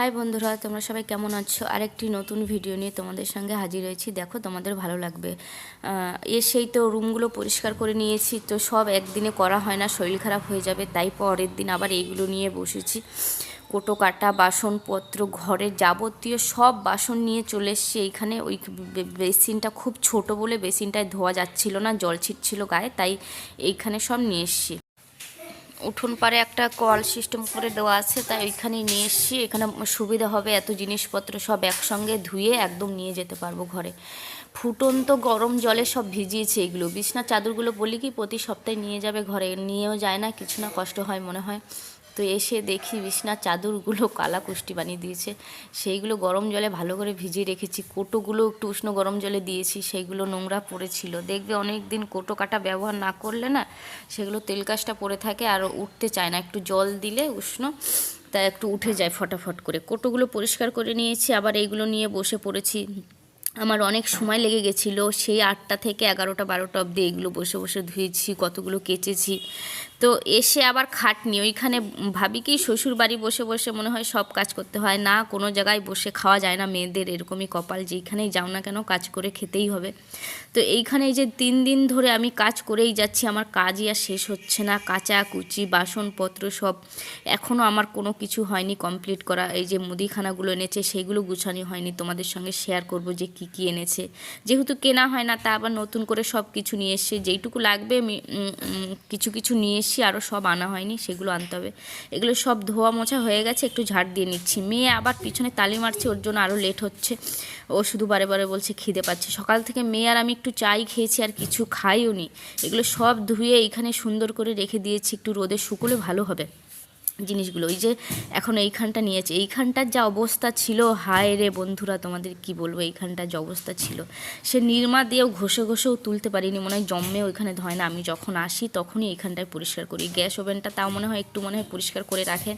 High বন্ধুরা, তোমরা সবাই কেমন আছো? আরেকটি নতুন ভিডিও নিয়ে তোমাদের সঙ্গে হাজির হয়েছি। দেখো, তোমাদের ভালো লাগবে। এসেই তো রুমগুলো পরিষ্কার করে নিয়েছি, তো সব একদিনে করা হয় না, শরীর খারাপ হয়ে যাবে, তাই পরের দিন আবার এইগুলো নিয়ে বসেছি। কোটো কাটা, বাসনপত্র, ঘরের যাবতীয় সব বাসন নিয়ে চলে এসছি। এইখানে ওই বেসিনটা খুব ছোট বলে বেসিনটায় ধোয়া যাচ্ছিল না, জল ছিটছিল গায়ে, তাই এইখানে সব নিয়ে এসছি। উঠোন পারে একটা কল সিস্টেম করে দেওয়া আছে তাই ওইখানে নিয়ে এসছি। এখানে সুবিধা হবে, এত জিনিসপত্র সব একসঙ্গে ধুয়ে একদম নিয়ে যেতে পারব ঘরে। ফুটন তো গরম জলে সব ভিজিয়েছে এগুলো। বিছনা চাদরগুলো বলি কি, প্রতি সপ্তাহে নিয়ে যাবে ঘরে। নিয়েও যায় না, কিছু না কষ্ট হয় মনে হয়। তো এসে দেখি বিছনার চাদরগুলো কালা কুষ্টি বানিয়ে দিয়েছে। সেইগুলো গরম জলে ভালো করে ভিজিয়ে রেখেছি। কোটোগুলো একটু উষ্ণ গরম জলে দিয়েছি। সেইগুলো নোংরা পড়েছিল। দেখবে অনেক দিন কোটো কাটা ব্যবহার না করলে না, সেগুলো তেল কাজটা পড়ে থাকে আর উঠতে চায় না। একটু জল দিলে উষ্ণ, তা একটু উঠে যায় ফটাফট করে। কোটোগুলো পরিষ্কার করে নিয়েছি, আবার এইগুলো নিয়ে বসে পড়েছি। আমার অনেক সময় লেগে গেছিল, সেই আটটা থেকে এগারোটা, বারোটা অবধি এগুলো বসে বসে ধুয়েছি, কতগুলো কেচেছি। তো এসে আবার খাটনি, ওইখানে ভাবি কি শ্বশুর বাড়ি বসে বসে মনে হয় সব কাজ করতে হয়। না, কোনো জায়গায় বসে খাওয়া যায় না, মেয়েদের এরকমই কপাল, যেইখানেই যাও না কেন কাজ করে খেতেই হবে। তো এইখানে যে তিন দিন ধরে আমি কাজ করেই যাচ্ছি, আমার কাজই আর শেষ হচ্ছে না। কাঁচা, কুচি, বাসনপত্র সব এখনও আমার কোনো কিছু হয়নি কমপ্লিট করা। এই যে মুদিখানাগুলো এনেছে সেইগুলো গুছানি হয়নি। তোমাদের সঙ্গে শেয়ার করব যে কি কি এনেছে। যেহেতু কেনা হয় না, তা আবার নতুন করে সব কিছু নিয়ে এসছে যেইটুকু লাগবে আমি কিছু কিছু নিয়ে এসছি আরও সব আনা হয়নি, সেগুলো আনতে হবে। এগুলো সব ধোয়া মোছা হয়ে গেছে, একটু ঝাড় দিয়ে নিচ্ছি। মেয়ে আবার পিছনে তালি মারছে, ওর জন্য আরও লেট হচ্ছে। ও শুধু বারে বারে বলছে, খিদে পাচ্ছে। সকাল থেকে মেয়ে আর আমি একটু চাই খেয়েছি, আর কিছু খাইও নি এগুলো সব ধুয়ে এখানে সুন্দর করে রেখে দিয়েছি, একটু রোদে শুকলে ভালো হবে। জিনিসগুলো। ওই যে এখন এইখানটা নিয়েছে, এইখানটার যা অবস্থা ছিল, হায় রে বন্ধুরা, তোমাদের কি বলব, এইখানটার যে অবস্থা ছিল। সে নির্মা দিয়েও ঘষে ঘষেও তুলতে পারিনি, মনে হয় জম্মে ওইখানে ধয় না। আমি যখন আসি তখনই এইখানটায় পরিষ্কার করি। গ্যাস ওভেনটা তাও মনে হয় একটু মনে হয় পরিষ্কার করে রাখে।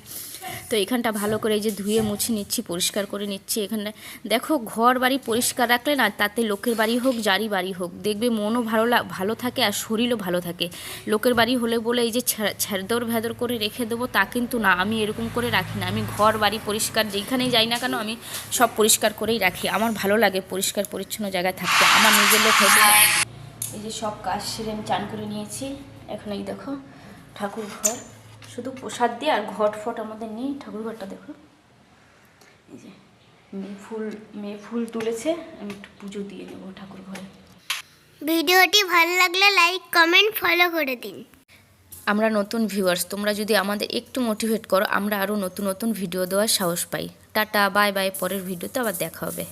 তো এখানটা ভালো করে এই যে ধুয়ে মুছে নিচ্ছি, পরিষ্কার করে নিচ্ছি এখানটায় দেখো, ঘর বাড়ি পরিষ্কার রাখলে না, তাতে লোকের বাড়ি হোক, যারই বাড়ি হোক, দেখবে মনও ভালো ভালো থাকে আর শরীরও ভালো থাকে। লোকের বাড়ি হলে বলে এই যে ছ্যাদর ভেদর করে রেখে দেবো, তা কিন্তু না, আমি এরকম করে রাখি না। আমি ঘর, বাড়ি পরিষ্কার যেখানেই যাই না কেন, আমি সব পরিষ্কার করেই রাখি। আমার ভালো লাগে পরিষ্কার, পরিচ্ছন্ন জায়গায় থাকতে। আমার নিজের লোক হয়তো এই যে সব কাজ সেরে আমি চান করে নিয়েছি। এখন এই দেখো, ঠাকুর ঘর। শুধু প্রসাদ দিয়ে আর ঘট ফট আমাদের নেই। ঠাকুর ঘরটা দেখো। এই যে মেয়ে ফুল মেয়ে ফুল তুলেছে। আমি একটু পুজো দিয়ে নেব ঠাকুর ঘরে। ভিডিওটি ভালো লাগলে লাইক, কমেন্ট, ফলো করে দিন। আমরা নতুন ভিউয়ার্স তোমরা যদি আমাদের একটু মোটিভেট করো, আমরা আরও নতুন নতুন ভিডিও দেওয়ার সাহস পাই। টাটা বাই বাই পরের ভিডিওতে আবার দেখা হবে।